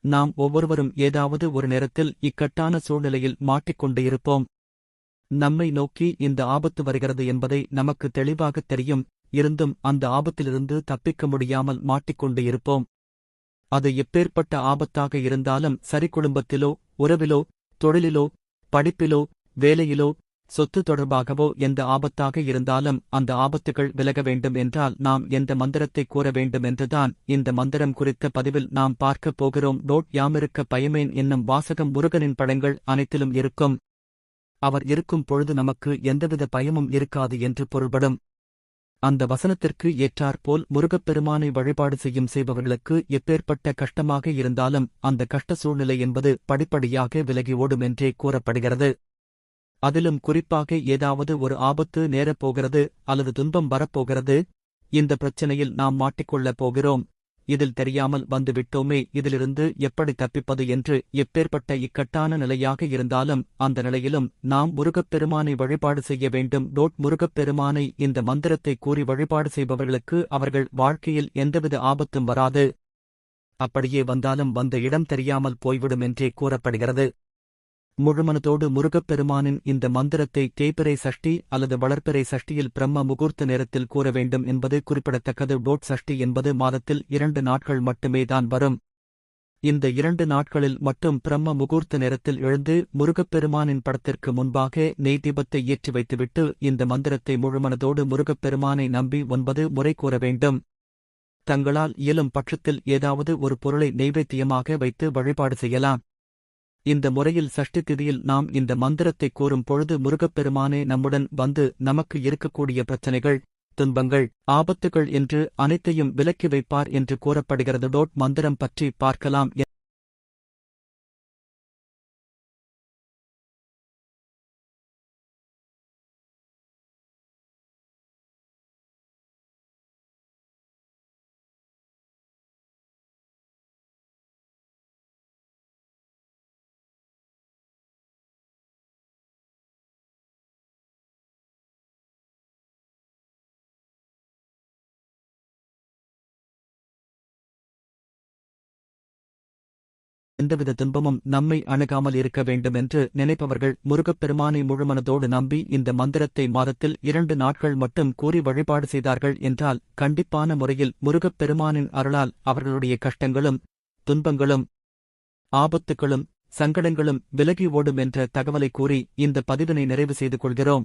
நாம் ஒவ்வொருவரும் ஏதாவது ஒரு நேரத்தில் இக்கட்டான சூழ்நிலையில் மாட்டிக்கொண்டு இருப்போம். நம்மை நோக்கி இந்த ஆபத்து வருகிறது என்பதை நமக்கு தெளிவாகத் தெரியும். இருந்தும் அந்த ஆபத்திலிருந்து தப்பிக்க முடியாமல் மாட்டிக்கொண்டு இருப்போம். அது எப்பேற்பட்ட ஆபத்தாக இருந்தாலும் சரி குடும்பத்திலோ உறவிலோ தொழிலிலோ படிப்பிலோ வேலையிலோ சொத்து தொடர்பாகவோ எந்த ஆபத்தாக இருந்தாலும் அந்த ஆபத்துகள் விலக வேண்டும் என்றால் நாம் எந்த மந்திரத்தை கூற வேண்டும் என்றுதான் இந்த மந்திரம் குறித்த பதிவில் நாம் பார்க்கப் போகிறோம். டோட் யாமிருக்க பயமேன் என்னும் வாசகம் முருகனின் படங்கள் அனைத்திலும் இருக்கும். அவர் இருக்கும் பொழுது நமக்கு எந்தவித பயமும் இருக்காது என்று பொருள்படும். அந்த வசனத்திற்கு ஏற்றாற்போல் முருகப்பெருமானை வழிபாடு செய்யும் செய்பவர்களுக்கு எப்பேற்பட்ட கஷ்டமாக இருந்தாலும் அந்த கஷ்ட சூழ்நிலை என்பது படிப்படியாக விலகி ஓடும் என்றே கூறப்படுகிறது. அதிலும் குறிப்பாக ஏதாவது ஒரு ஆபத்து நேரப் போகிறது அல்லது துன்பம் வரப்போகிறது இந்த பிரச்சனையில் நாம் மாட்டிக்கொள்ளப் போகிறோம். இதில் தெரியாமல் வந்துவிட்டோமே இதிலிருந்து எப்படி தப்பிப்பது என்று எப்பேற்பட்ட இக்கட்டான நிலையாக இருந்தாலும் அந்த நிலையிலும் நாம் முருகப்பெருமானை வழிபாடு செய்ய வேண்டும். டோட் முருகப்பெருமானை இந்த மந்திரத்தை கூறி வழிபாடு செய்பவர்களுக்கு அவர்கள் வாழ்க்கையில் எந்தவித ஆபத்தும் வராது. அப்படியே வந்தாலும் வந்த இடம் தெரியாமல் போய்விடும் என்றே கூறப்படுகிறது. முழுமனதோடு முருகப்பெருமானின் இந்த மந்திரத்தை தேய்பிரை சஷ்டி அல்லது வளர்ப்பிறை சஷ்டியில் பிரம்ம முகூர்த்த நேரத்தில் கூற வேண்டும் என்பது குறிப்பிடத்தக்கது. டோட் சஷ்டி என்பது மாதத்தில் இரண்டு நாட்கள் மட்டுமே தான் வரும். இந்த இரண்டு நாட்களில் மட்டும் பிரம்ம முகூர்த்த நேரத்தில் எழுந்து முருகப்பெருமானின் படத்திற்கு முன்பாக நெய் தீபத்தை ஏற்றி வைத்துவிட்டு இந்த மந்திரத்தை முழுமனதோடு முருகப்பெருமானை நம்பி ஒன்பது முறை கூற வேண்டும். தங்களால் இயலும் பட்சத்தில் ஏதாவது ஒரு பொருளை நெய்வேத்தியமாக வைத்து வழிபாடு செய்யலாம். இந்த முறையில் சஷ்டி திதியில் நாம் இந்த மந்திரத்தை கூறும் பொழுது முருகப்பெருமானே நம்முடன் வந்து நமக்கு இருக்கக்கூடிய பிரச்சனைகள் துன்பங்கள் ஆபத்துகள் என்று அனைத்தையும் விலக்கி வைப்பார் என்று கூறப்படுகிறது. டோட் மந்திரம் பற்றி பார்க்கலாம். எந்தவித துன்பமும் நம்மை அணுகாமல் இருக்க வேண்டும் என்று நினைப்பவர்கள் முருகப்பெருமானை முழுமனதோடு நம்பி இந்த மந்திரத்தை மாதத்தில் இரண்டு நாட்கள் மட்டும் கூறி வழிபாடு செய்தார்கள் என்றால் கண்டிப்பான முறையில் முருகப்பெருமானின் அருளால் அவர்களுடைய கஷ்டங்களும் துன்பங்களும் ஆபத்துகளும் சங்கடங்களும் விலகி ஓடும் என்ற தகவலை கூறி இந்த பதிவினை நிறைவு செய்து கொள்கிறோம்.